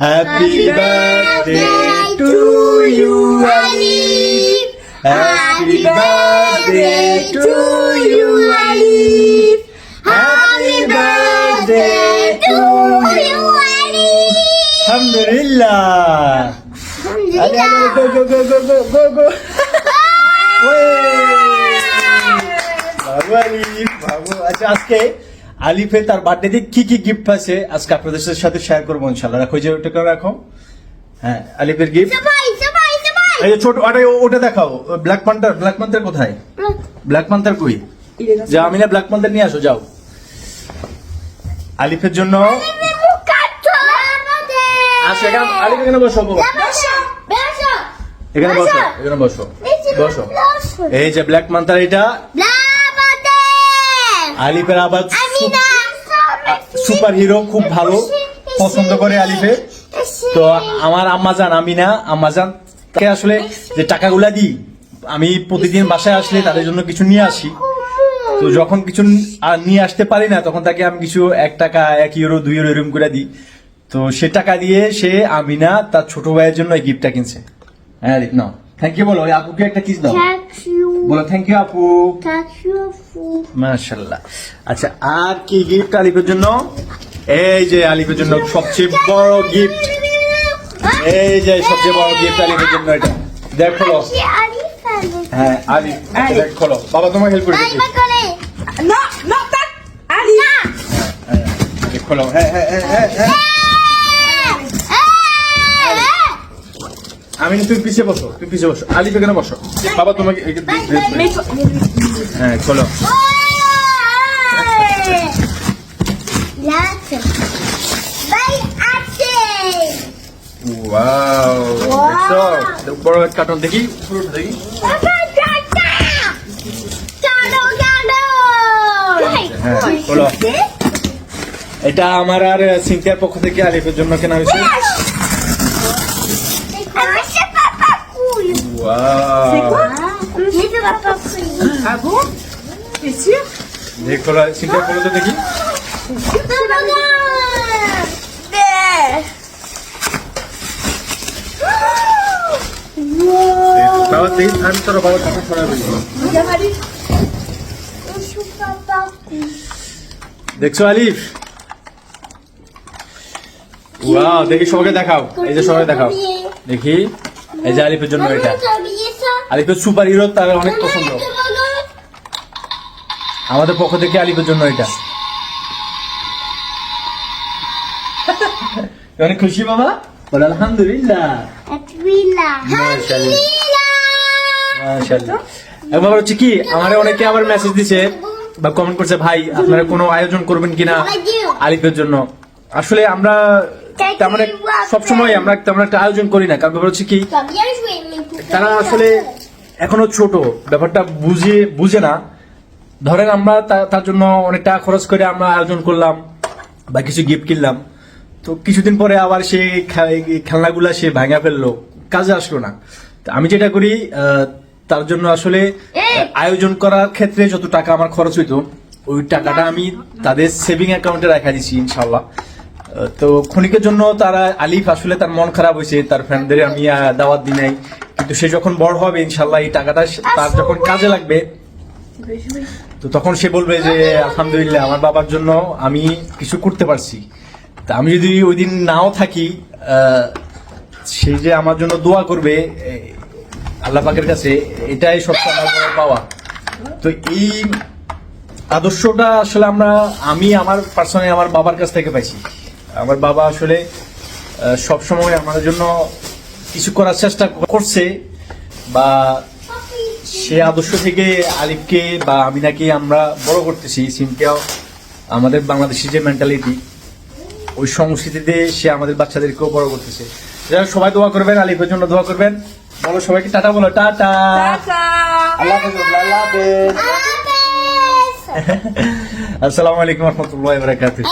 happy birthday to you Alif happy birthday to you Alif happy birthday to you আলহামদুলিল্লাহ আরে আরে গো গো গো গো গো গো গো বাবু আলিফ বাবু আচ্ছা আজকে আলিফে তার বার্থডেতে কি কি গিফট আছে আজকে আপনাদের সাথে শেয়ার করব ইনশাল্লাহ রাখো যে ওটা রাখো। হ্যাঁ আলিফের গিফট এই ছোট আরে ওটা দেখাও। ব্ল্যাক পান্টার ব্ল্যাক পান্টার কোথায়? ব্ল্যাক পান্টার কই? যা আমি না ব্ল্যাক পান্টার নিয়ে আসো যাও। আলিফের জন্য আসো এখানে আলিফ এখানে বসো এখানে বসো এখানে বসো বসো। এই যে ব্ল্যাক পান্টার এটা। আলিফের আবার সুপার হিরো খুব ভালো, পছন্দ করে আলিফে তো আমার আম্মাজান আমি না আম্মাজান তাকে আসলে যে টাকাগুলা দিই, আমি প্রতিদিন বাসায় আসলে তাদের জন্য কিছু নিয়ে আসি। তো যখন কিছু নিয়ে আসতে পারি না, তখন তাকে আমি কিছু এক টাকা, এক ইউরো দুই ইউরো এরকম করে দিই। তো সে টাকা দিয়ে সে আমিনা তার ছোট ভাইয়ের জন্য গিফটটা কিনছে। হ্যাঁ নাও। থ্যাংক ইউ বলো ওই আপুকে একটা কিস দাও। বলো থ্যাংক ইউ আপু। মাশাল্লাহ আচ্ছা আর কি গিফট আলিফের জন্য? এই যে আলিফের জন্য সবচেয়ে বড় গিফট এই যে সবচেয়ে বড় গিফট আলিফের জন্য এটা। দেখো হ্যাঁ আলিফ আলিফ। দেখ খোলো বাবা তোমাকে হেল্প করে দিচ্ছি. Ali. হ্যাঁ, খোলো হ্যাঁ হ্যাঁ হ্যাঁ হ্যাঁ হ্যাঁ আমি তুমি পিছিয়ে বসো তুমি পিছিয়ে বসো। আলিফ এখানে বসো। বাবা তোমাকে হ্যাঁ খোলো বড় কার্টুন দেখি দেখি। হ্যাঁ এটা আমার আর সিনথিয়ার পক্ষ থেকে আলিফের জন্য কেনা হয়েছে। Wow Ah bon? T'es sûr? দেখি খোলো সিনথিয়ার খোলো তো দেখি বাবা দেখি আমি তোর বাবা Regarde Ali. দেখছ আলিফ ওয়াও দেখি সবাইকে দেখাও এই যে সবাই দেখাও দেখি এই যে আলিফের জন্য এটা। আলিফের সুপার হিরো তার অনেক পছন্দ। আমাদের পক্ষ থেকে আলিফের জন্য এটা। অনেক খুশি বাবা বল আলহামদুলিল্লাহ। আবার হচ্ছে কি আমার অনেকে আবার মেসেজ দিছে বা কমেন্ট করছে ভাই আপনারা কোনো আয়োজন করবেন কিনা আলিফের জন্য? আসলে আমরা তেমন সবসময় আমরা তেমন একটা আয়োজন করি না কারণ ব্যাপার হচ্ছে কি তারা আসলে এখনও ছোট ব্যাপারটা বুঝে বুঝে না। ধরেন আমরা তার জন্য অনেক টাকা খরচ করে আমরা আয়োজন করলাম বা কিছু গিফট কিনলাম। তো কিছুদিন পরে আবার সে খেলনাগুলা সে ভাঙা ফেলল কাজে আসলো না। আমি যেটা করি তার জন্য আসলে আয়োজন করার ক্ষেত্রে যত টাকা আমার খরচ হইতো ওই টাকাটা আমি তাদের সেভিং অ্যাকাউন্টে রাখা দিছি ইনশাল্লাহ তো ক্ষণিকের জন্য তারা আলিফ আসলে তার মন খারাপ হয়েছে তার ফ্রেন্ডদের আমি দাওয়াত দিই নাই। কিন্তু সে যখন বড় হবে ইনশাল্লাহ এই টাকাটা তার যখন কাজে লাগবে তো তখন সে বলবে যে আলহামদুলিল্লাহ আমার বাবার জন্য আমি কিছু করতে পারছি। তা আমি যদি ওই দিন নাও থাকি সে যে আমার জন্য দোয়া করবে আল্লাহ পাকের কাছে এটাই সবচেয়ে আমার পাওয়া। তো এই আদর্শটা আসলে আমরা আমি আমার পার্সোনালি আমার বাবার কাছ থেকে পাইছি। আমার বাবা আসলে সব সময় আমাদের জন্য কিছু করার চেষ্টা করছে বা সে আদর্শ থেকে আলিফকে বা আমিনাকে আমরা বড় করতেছি সিনকেও আমাদের বাংলাদেশি যে মেন্টালিটি ওই সংস্কৃতিতে সে আমাদের বাচ্চাদেরকেও বড় করতেছে। যারা সবাই দোয়া করবেন আলিফের জন্য দোয়া করবেন। বলো সবাইকে টাটা বলো টাটা. আল্লাহ আল্লাহ আসসালামু আলাইকুম রহমতুল্লাহ বারাকাতুহ।